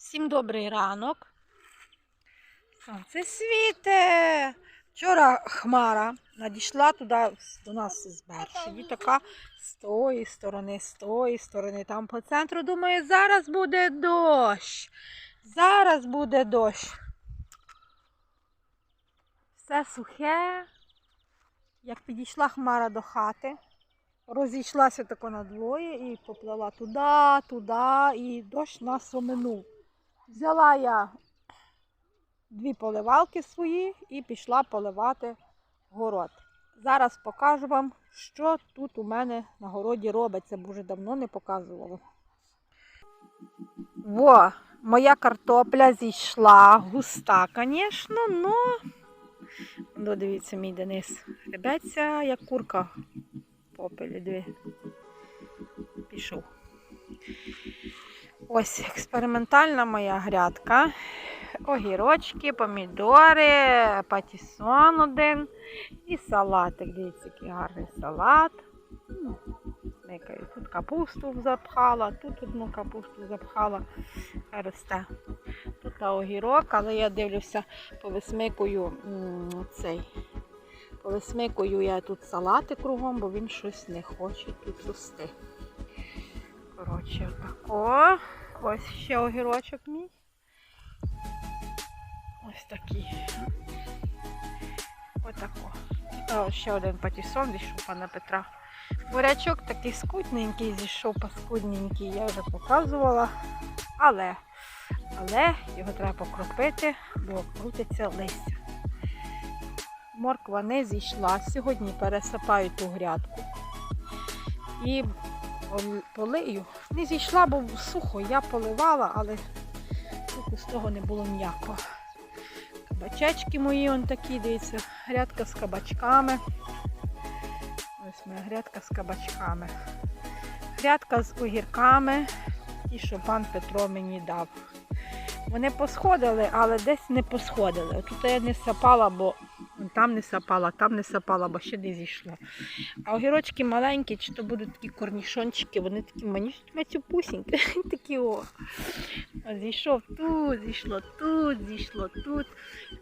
Всім добрий ранок. Сонце світе. Вчора хмара надійшла туди до нас з берега. І така з тої сторони, з тої сторони, там по центру. Думаю, зараз буде дощ. Зараз буде дощ. Все сухе. Як підійшла хмара до хати, розійшлася тако надвоє і поплила туди, туди, і дощ нас оминув. Взяла я дві поливалки свої і пішла поливати город. Зараз покажу вам, що тут у мене на городі робиться, бо вже давно не показувала. Во, моя картопля зійшла, густа, звісно, но Ну, дивіться, мій Денис. Ребеться, як курка попелі, дві. Пішов. Ось експериментальна моя грядка. Огірочки, помідори, патісон один і салатик. Дивіться, який гарний салат. Ну. Тут капусту запхала, тут одну капусту запхала. Росте. Тут огірок, але я дивлюся, повисмикую цей. Повисмикую я тут салати кругом, бо він щось не хоче тут рости. Коротше, отако. Ось ще огірочок мій. Ось такий. Отако. Ось ще один патісон зійшов пана Петра. Бурячок такий скудненький, зійшов паскудненький, я вже показувала. Але, але його треба покропити, бо крутиться листя. Морква не зійшла. Сьогодні пересипаю ту грядку. І полию. Не зійшла, бо сухо. Я поливала, але з того не було ніякого. Кабачечки мої он такі, дивіться, грядка з кабачками. Ось моя грядка з кабачками. Грядка з огірками, ті, що пан Петро мені дав. Вони посходили, але десь не посходили. Тут я не сапала, бо там не сапала, там не сапала, бо ще не зійшло. А огірочки маленькі, чи то будуть такі корнішончики, вони такі манюсінькі, такі о. Зійшов тут, зійшло тут, зійшло тут.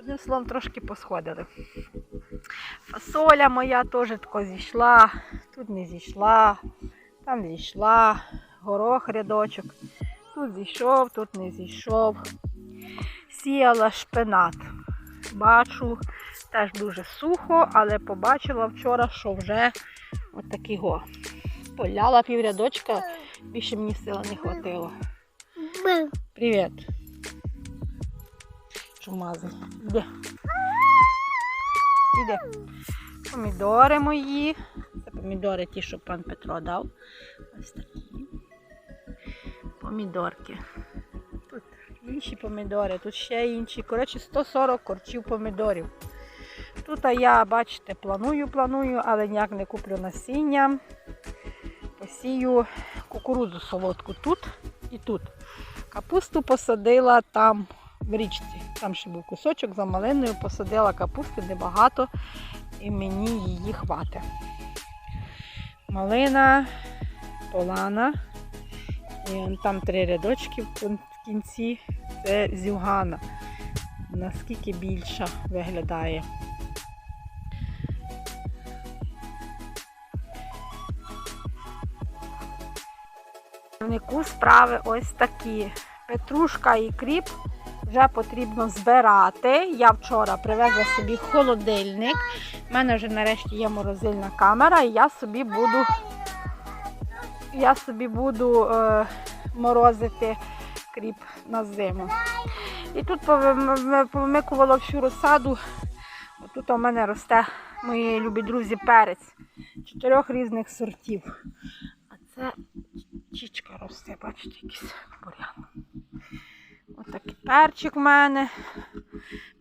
Одним словом, трошки посходили. Фасоля моя теж тако зійшла, тут не зійшла, там зійшла, горох рядочок. Тут зійшов, тут не зійшов. Сіяла шпинат. Бачу, теж дуже сухо, але побачила вчора, що вже отакий го. Поляла піврядочка, більше мені сили не хватило. Привіт. Чумазий. Іди. Іди. Помідори мої. Це помідори ті, що пан Петро дав. Ось такі. Помідорки. Тут інші помідори, тут ще інші. Коротше, 140 корчів помідорів. Тут я, бачите, планую, планую, але ніяк не куплю насіння. Посію кукурудзу солодку тут і тут. Капусту посадила там в річці. Там ще був кусочок за малиною, посадила капусту небагато і мені її хватить. Малина, полана. І там три рядочки в кінці. Це зюгана. Наскільки більша виглядає. Внику справи ось такі. Петрушка і кріп вже потрібно збирати. Я вчора привезла собі холодильник. У мене вже нарешті є морозильна камера, і я собі буду, я собі буду е, морозити кріп на зиму. І тут повим- повимикувала всю розсаду. Тут у мене росте, мої любі друзі, перець чотирьох різних сортів. А це чічка росте, бачите, якийсь бурян. Ось такий перчик в мене,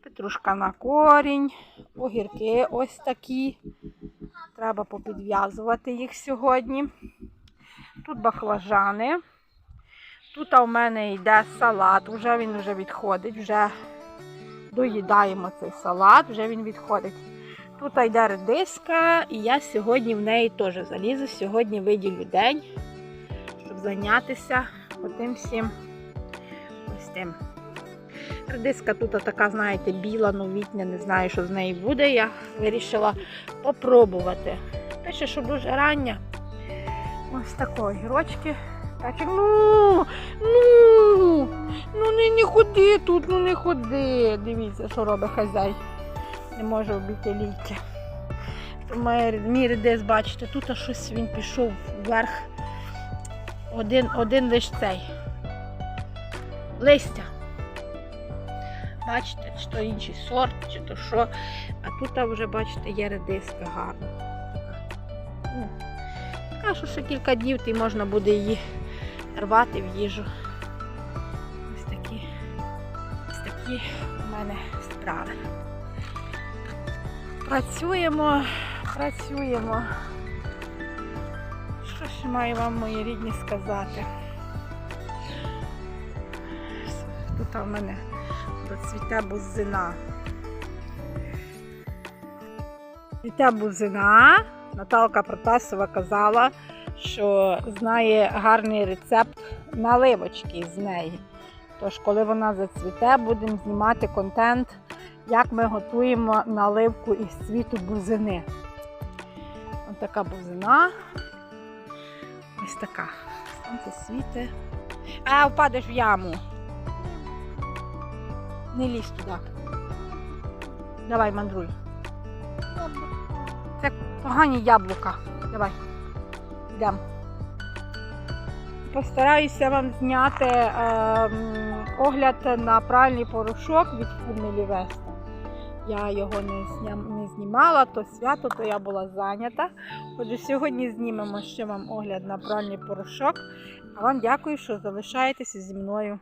петрушка на корінь, огірки ось такі. Треба попідв'язувати їх сьогодні. Тут баклажани. Тут у мене йде салат, вже він вже відходить, вже доїдаємо цей салат, вже він відходить. Тут йде редиска, і я сьогодні в неї теж залізу. Сьогодні виділю день, зайнятися отим всім ось тим. Редиска тут така, знаєте, біла, новітня, не знаю, що з неї буде. Я вирішила попробувати. Пише, що дуже рання. Ось такої гірочки. Так, ну, ну, ну не, не ходи тут, ну не ходи. Дивіться, що робить хазяй. Не може обійти. Мій, мій редис, бачите, тут щось він пішов вверх. Один, один лиш цей. Листя. Бачите, чи то інший сорт, чи то що. А тут вже, бачите, є редиска гарна. Така. Що ще кілька днів і можна буде її рвати в їжу. Ось такі, ось такі у мене справи. Працюємо, працюємо. Ще маю вам, мої рідні, сказати? Тут у мене процвіте бузина. Цвіте бузина. Наталка Протасова казала, що знає гарний рецепт наливочки з неї. Тож, коли вона зацвіте, будемо знімати контент, як ми готуємо наливку із цвіту бузини. Ось така бузина. Ось така. Сонце світе. А, впадеш в яму. Не лізь туди. Давай, мандруй. Це погані яблука. Давай. Йдемо. Постараюся вам зняти е, огляд на пральний порошок від фірми Лівеста. Я його не, зням, не знімала, то свято, то я була зайнята. Отже, сьогодні знімемо ще вам огляд на пральний порошок. А вам дякую, що залишаєтеся зі мною.